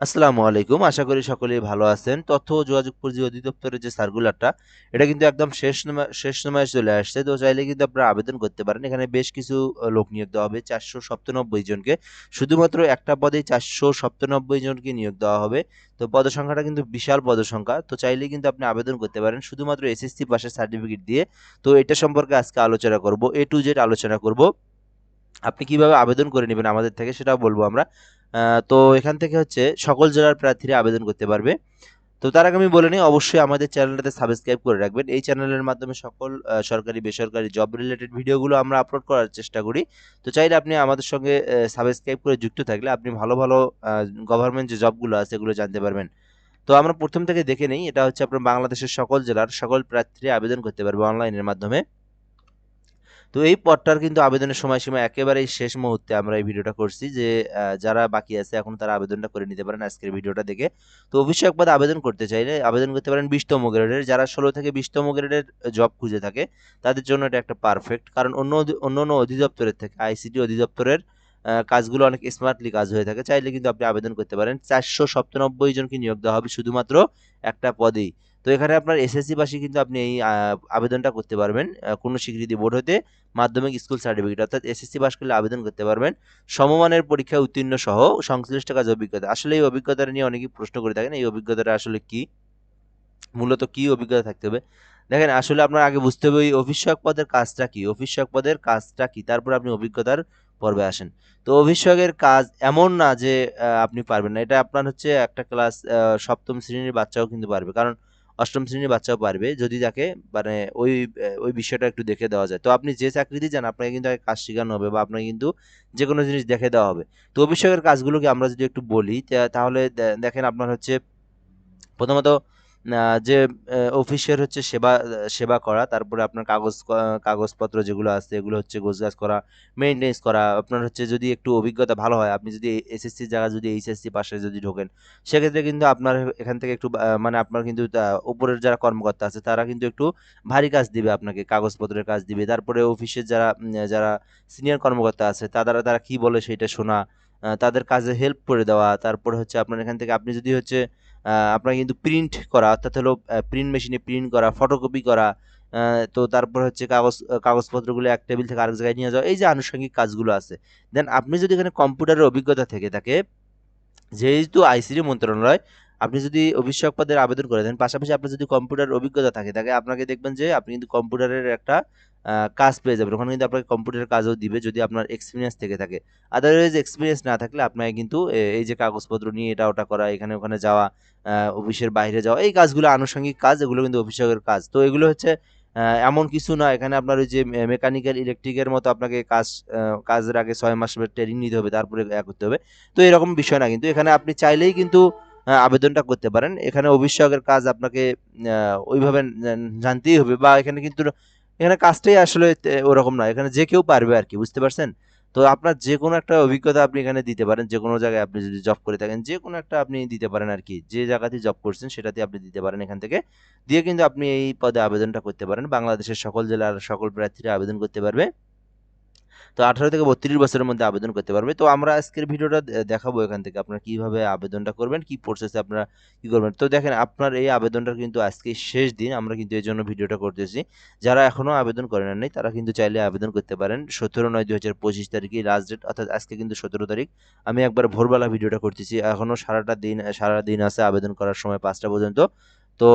আসসালামু আলাইকুম। আশা করি সকলেই ভালো আছেন। তথ্য ও যোগাযোগ প্রযুক্তি অধিদপ্তরের যে সার্কুলারটা, এটা কিন্তু একদম শেষ শেষ সময়ে চলে আসছে। তো চাইলে কিন্তু আপনারা আবেদন করতে পারেন। এখানে বেশ কিছু লোক নিয়োগ দেওয়া হবে। চারশো সপ্তানব্বই জনকে। শুধুমাত্র একটা পদেই চারশো সপ্তানব্বই জনকে নিয়োগ দেওয়া হবে। তো পদসংখ্যাটা কিন্তু বিশাল পদসংখ্যা। তো চাইলে কিন্তু আপনি আবেদন করতে পারেন। শুধুমাত্র এসএসসি পাশের সার্টিফিকেট দিয়ে। তো এটা সম্পর্কে আজকে আলোচনা করব। এ টু জেড আলোচনা করব। আপনি কীভাবে আবেদন করে নেবেন আমাদের থেকে সেটাও বলব আমরা। তো এখান থেকে হচ্ছে সকল জেলার প্রার্থীরা আবেদন করতে পারবে। তো তার আগে আমি বলে নিই, অবশ্যই আমাদের চ্যানেলটাতে সাবস্ক্রাইব করে রাখবেন। এই চ্যানেলের মাধ্যমে সকল সরকারি, বেসরকারি জব রিলেটেড ভিডিওগুলো আমরা আপলোড করার চেষ্টা করি। তো চাইলে আপনি আমাদের সঙ্গে সাবস্ক্রাইব করে যুক্ত থাকলে আপনি ভালো ভালো গভর্নমেন্ট যে জবগুলো আছে এগুলো জানতে পারবেন। তো আমরা প্রথম থেকে দেখে নেই, এটা হচ্ছে আপনার বাংলাদেশের সকল জেলার সকল প্রার্থীরা আবেদন করতে পারবে অনলাইনের মাধ্যমে। তো এই পদটার কিন্তু আবেদনের সময়সীমা একেবারেই শেষ মুহূর্তে আমরা এই ভিডিওটা করছি যে যারা বাকি আছে এখন তারা আবেদনটা করে নিতে পারেন আজকের ভিডিওটা দেখে। তো অবশ্যই একবার আবেদন করতে চাইলে আবেদন করতে পারেন বিশতম গ্রেডের। যারা ষোলো থেকে বিশতম গ্রেডের জব খুঁজে থাকে, তাদের জন্য এটা একটা পারফেক্ট কারণ অন্য অন্য অন্য অধিদপ্তরের থেকে, আইসিটি অধিদপ্তরের কাজগুলো অনেক স্মার্টলি কাজ হয়ে থাকে। চাইলে কিন্তু আপনি আবেদন করতে পারেন। চারশো সপ্তানব্বই জনকে নিয়োগ দেওয়া হবে শুধুমাত্র একটা পদেই। তো এখানে আপনার এসএসসি পাশে কিন্তু আপনি এই আবেদনটা করতে পারবেন। কোনো স্বীকৃতি বোর্ড হতে মাধ্যমিক স্কুল সার্টিফিকেট অর্থাৎ এসএসসি পাস করলে আবেদন করতে পারবেন। সমমানের পরীক্ষায় উত্তীর্ণ সহ সংশ্লিষ্ট কাজ অভিজ্ঞতা। আসলে এই অভিজ্ঞতাটা নিয়ে অনেকেই প্রশ্ন করে থাকেন, এই অভিজ্ঞতাটা আসলে কি? মূলত কি অভিজ্ঞতা থাকতে হবে? দেখেন, আসলে আপনার আগে বুঝতে হবে ওই অফিস পদের কাজটা কি? অফিস পদের কাজটা কি? তারপর আপনি অভিজ্ঞতার পর্বে আসেন। তো সহায়কের কাজ এমন না যে আপনি পারবেন না। এটা আপনার হচ্ছে একটা ক্লাস সপ্তম শ্রেণির বাচ্চাও কিন্তু পারবে। কারণ অষ্টম শ্রেণির বাচ্চাও পারবে যদি তাকে মানে ওই ওই বিষয়টা একটু দেখে দেওয়া যায়। তো আপনি যে চাকরিতে যান, আপনাকে কিন্তু আগে কাজ শেখানো হবে বা আপনাকে কিন্তু যে কোনো জিনিস দেখে দেওয়া হবে। তো অভিষেকের কাজগুলোকে আমরা যদি একটু বলি তাহলে দেখেন আপনার হচ্ছে প্রথমত যে অফিসের হচ্ছে সেবা সেবা করা, তারপরে আপনার কাগজ, কাগজপত্র যেগুলো আছে, এগুলো হচ্ছে গোছগাছ করা মেনটেন্স করা, আপনার হচ্ছে যদি একটু অভিজ্ঞতা ভালো হয়, আপনি যদি এসএসসি জায়গা যদি এইচএসসি পাশে যদি ঢোকেন, সেক্ষেত্রে কিন্তু আপনার এখান থেকে একটু মানে আপনার কিন্তু উপরের যারা কর্মকর্তা আছে, তারা কিন্তু একটু ভারী কাজ দিবে আপনাকে, কাগজপত্রের কাজ দিবে, তারপরে অফিসের যারা যারা সিনিয়র কর্মকর্তা আছে, তারা তারা কি বলে সেটা শোনা তাদের কাজে হেল্প করে দেওয়া, তারপরে হচ্ছে আপনার এখান থেকে, আপনি যদি হচ্ছে আপনার কিন্তু প্রিন্ট করা, অর্থাৎ হলো প্রিন্ট মেশিনে প্রিন্ট করা ফটোকপি করা তো তারপর হচ্ছে কাগজ, কাগজপত্রগুলো এক টেবিল থেকে আরেক জায়গায় নিয়ে যাওয়া, এই যে আনুষঙ্গিক কাজগুলো আছে। দেন আপনি যদি এখানে কম্পিউটারের অভিজ্ঞতা থেকে থাকে, যেহেতু আইসিটি মন্ত্রণালয়, আপনি যদি অভিষেক পদের আবেদন করে দেন, পাশাপাশি আপনার যদি কম্পিউটার অভিজ্ঞতা থাকে, তাকে আপনাকে দেখবেন যে আপনি কিন্তু কম্পিউটারের একটা কাজ পেয়ে যাবেন। ওখানে কিন্তু আপনাকে কম্পিউটারের কাজও দিবে যদি আপনার এক্সপিরিয়েন্স থেকে থাকে। আদারওয়াইজ এক্সপিরিয়েন্স না থাকলে আপনাকে কিন্তু এই যে কাগজপত্র নিয়ে এটা ওটা করা, এখানে ওখানে যাওয়া অফিসের বাইরে যাওয়া, এই কাজগুলো আনুষঙ্গিক কাজ, এগুলো কিন্তু অফিসের কাজ। তো এগুলো হচ্ছে এমন কিছু না। এখানে আপনার ওই যে মেকানিক্যাল ইলেকট্রিকের মতো আপনাকে কাজ কাজের আগে ছয় মাস ট্রেনিং নিতে হবে, তারপরে ইয়া করতে হবে। তো এরকম বিষয় না। কিন্তু এখানে আপনি চাইলেই কিন্তু আবেদনটা করতে পারেন। এখানে অভিষেকের কাজ আপনাকে ওইভাবে জানতেই হবে বা এখানে কিন্তু এখানে কাজটাই আসলে ওরকম না এখানে যে কেউ পারবে আর কি, বুঝতে পারছেন? তো আপনার যে কোনো একটা অভিজ্ঞতা আপনি এখানে দিতে পারেন যে কোনো জায়গায় আপনি যদি জব করে থাকেন যে কোনো একটা আপনি দিতে পারেন আর কি। যে জায়গাতে জব করছেন সেটাতে আপনি দিতে পারেন এখান থেকে। দিয়ে কিন্তু আপনি এই পদে আবেদনটা করতে পারেন। বাংলাদেশের সকল জেলার সকল প্রার্থীরা আবেদন করতে পারবে। তো আঠারো থেকে বত্রিশ বছরের মধ্যে আবেদন করতে পারবে। তো আমরা আজকের ভিডিওটা দেখাবো এখান থেকে আপনারা কীভাবে আবেদনটা করবেন, কি প্রসেসে আপনারা কি করবেন। তো দেখেন, আপনার এই আবেদনটা কিন্তু আজকে শেষ দিন, আমরা কিন্তু এই জন্য ভিডিওটা করতেছি। যারা এখনও আবেদন করেন নাই, তারা কিন্তু চাইলে আবেদন করতে পারেন। সতেরো নয় দু হাজার পঁচিশ তারিখে লাস্ট ডেট অর্থাৎ আজকে কিন্তু সতেরো তারিখ। আমি একবার ভোরবেলা ভিডিওটা করতেছি। এখনও সারাটা দিন সারা দিন আছে আবেদন করার সময় পাঁচটা পর্যন্ত। তো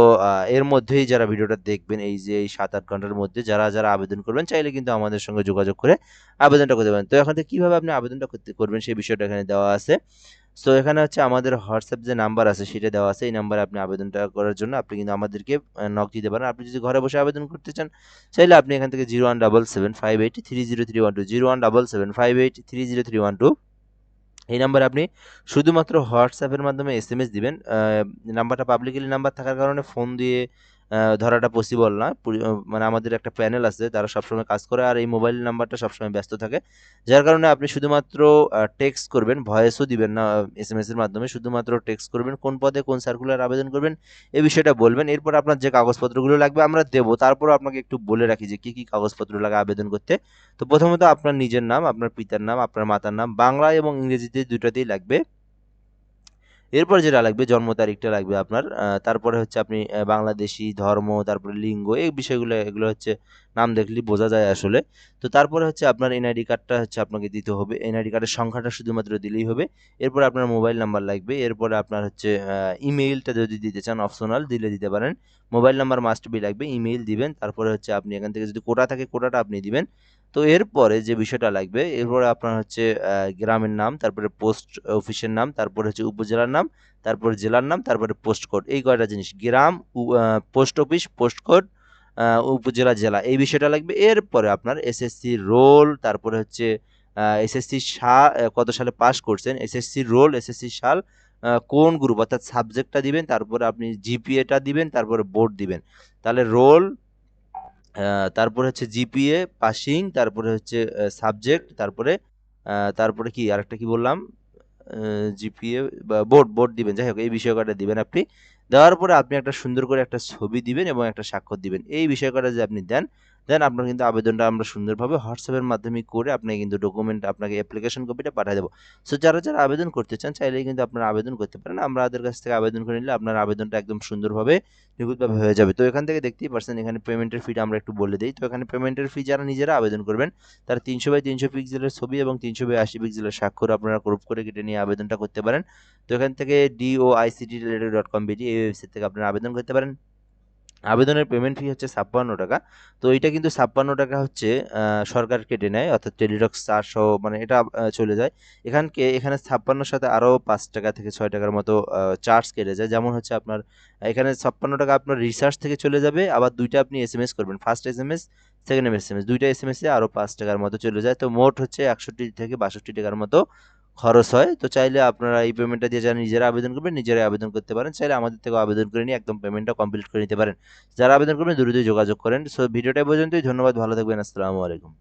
এর মধ্যেই যারা ভিডিওটা দেখবেন, এই যে এই সাত আট ঘণ্টার মধ্যে যারা যারা আবেদন করবেন, চাইলে কিন্তু আমাদের সঙ্গে যোগাযোগ করে আবেদনটা করতে পারেন। তো এখান থেকে কীভাবে আপনি আবেদনটা করতে করবেন, সেই বিষয়টা এখানে দেওয়া আছে। সো এখানে হচ্ছে আমাদের হোয়াটসঅ্যাপ যে নাম্বার আছে, সেটা দেওয়া আছে। এই নাম্বারে আপনি আবেদনটা করার জন্য আপনি কিন্তু আমাদেরকে নক দিতে পারেন। আপনি যদি ঘরে বসে আবেদন করতে চান, চাইলে আপনি এখান থেকে zero one double seven five eight three zero three one two zero one double seven five eight three zero three one two এই নাম্বারে আপনি শুধুমাত্র হোয়াটসঅ্যাপের মাধ্যমে এস এম এস দিবেন নাম্বারটা পাবলিকলি নাম্বার থাকার কারণে ফোন দিয়ে ধরাটা পসিবল না। মানে আমাদের একটা প্যানেল আছে, তারা সবসময় কাজ করে আর এই মোবাইল নাম্বারটা সবসময় ব্যস্ত থাকে। যার কারণে আপনি শুধুমাত্র টেক্সট করবেন ভয়েসও দিবেন না এস এম এর মাধ্যমে। শুধুমাত্র টেক্সট করবেন, কোন পদে কোন সার্কুলার আবেদন করবেন এই বিষয়টা বলবেন। এরপর আপনার যে কাগজপত্রগুলো লাগবে, আমরা দেবো। তারপর আপনাকে একটু বলে রাখি যে, কি কি কাগজপত্র লাগে আবেদন করতে। তো প্রথমত আপনার নিজের নাম, আপনার পিতার নাম, আপনার মাতার নাম, বাংলা এবং ইংরেজিতে দুটাতেই লাগবে। এরপর যেটা লাগবে, জন্ম তারিখটা লাগবে আপনার তারপরে হচ্ছে আপনি বাংলাদেশি, ধর্ম, তারপরে লিঙ্গ, এই বিষয়গুলো, এগুলো হচ্ছে নাম দেখলেই বোঝা যায় আসলে। তো তারপরে হচ্ছে আপনার এনআইডি কার্ডটা হচ্ছে আপনাকে দিতে হবে। এনআইডি কার্ডের সংখ্যাটা শুধুমাত্র দিলেই হবে। এরপরে আপনার মোবাইল নাম্বার লাগবে। এরপরে আপনার হচ্ছে ইমেইলটা যদি দিতে চান অপশনাল দিলে দিতে পারেন। মোবাইল নাম্বার মাস্ট বি লাগবে। ইমেইল দিবেন। তারপরে হচ্ছে আপনি এখান থেকে যদি কোটা থাকে, কোটাটা আপনি দিবেন। তো এরপরে যে বিষয়টা লাগবে, এরপরে আপনার হচ্ছে গ্রামের নাম, তারপরে পোস্ট অফিসের নাম, তারপরে হচ্ছে উপজেলার নাম, তারপরে জেলার নাম, তারপরে পোস্ট কোড, এই কয়টা জিনিস, গ্রাম পোস্ট অফিস, পোস্ট কোড উপজেলা, জেলা, এই বিষয়টা লাগবে। এরপরে আপনার এসএসসি রোল তারপরে হচ্ছে এসএসসি সাল কত সালে পাস করছেন এসএসসি রোল এসএসসি সাল কোন গ্রুপ অর্থাৎ সাবজেক্টটা দিবেন, তারপরে আপনি জিপিএটা দিবেন, তারপরে বোর্ড দিবেন। তাহলে রোল তারপরে হচ্ছে জিপিএ, পাসিং, তারপরে হচ্ছে সাবজেক্ট, তারপরে তারপরে কি, আরেকটা কি বললাম? জিপিএ বা বোর্ড বোর্ড দিবেন। যাই হোক, এই বিষয় কটা দিবেন আপনি। দেওয়ার পরে আপনি একটা সুন্দর করে একটা ছবি দিবেন এবং একটা স্বাক্ষর দিবেন। এই বিষয় কটা যদি আপনি দেন দেন আপনার কিন্তু আবেদনটা আমরা সুন্দরভাবে হোয়াটসঅ্যাপের মাধ্যমে করে আপনাকে কিন্তু ডকুমেন্ট আপনাকে অ্যাপ্লিকেশন কপিটা পাঠিয়ে দেবো। সো যারা যারা আবেদন করতে চান, চাইলেই কিন্তু আপনারা আবেদন করতে পারেন। আমরা আমাদের কাছ থেকে আবেদন করে নিলে আপনার আবেদনটা একদম সুন্দরভাবে নিখুঁতভাবে হয়ে যাবে। তো এখান থেকে দেখতেই পারছেন, এখানে পেমেন্টের ফিটা আমরা একটু বলে দিই। তো এখানে পেমেন্টের ফি যারা নিজেরা আবেদন করবেন, তারা তিনশো বাই তিনশো পিক্সেলের ছবি এবং তিনশো বাই আশি পিক্সেলের স্বাক্ষর আপনারা গ্রুপ করে কেটে নিয়ে আবেদনটা করতে পারেন। তো এখান থেকে DO ICT dot com BD এই ওয়েবসাইট থেকে আপনারা আবেদন করতে পারেন। আবেদনের পেমেন্ট ফি হচ্ছে ছাপ্পান্ন টাকা। তো এটা কিন্তু ছাপ্পান্ন টাকা হচ্ছে সরকার কেটে নেয়, অর্থাৎ টেলিটক্স চার্জ সহ মানে এটা চলে যায়। এখানকে, এখানে ছাপ্পান্নর সাথে আরও পাঁচ টাকা থেকে ছয় টাকার মতো চার্জ কেটে যায়। যেমন হচ্ছে আপনার এখানে ছাপ্পান্ন টাকা আপনার রিচার্জ থেকে চলে যাবে, আবার দুইটা আপনি এস এম এস করবেন। First S M S second S M S দুইটা এস এম এসে আরও পাঁচ টাকার মতো চলে যায়। তো মোট হচ্ছে একষট্টি থেকে বাষট্টি টাকার মতো খরচ হয়, তো চাইলে আপনারা এই পেমেন্টটা দিয়ে যারা নিজেরা আবেদন করবেন, নিজেরাই আবেদন করতে পারেন। চাইলে আমাদের থেকে আবেদন করে নিয়ে একদম পেমেন্টটা কমপ্লিট করে নিতে পারেন। যারা আবেদন করবেন, দ্রুতই যোগাযোগ করেন। সো ভিডিওটা পর্যন্তই। ধন্যবাদ। ভালো থাকবেন। আসসালামু আলাইকুম।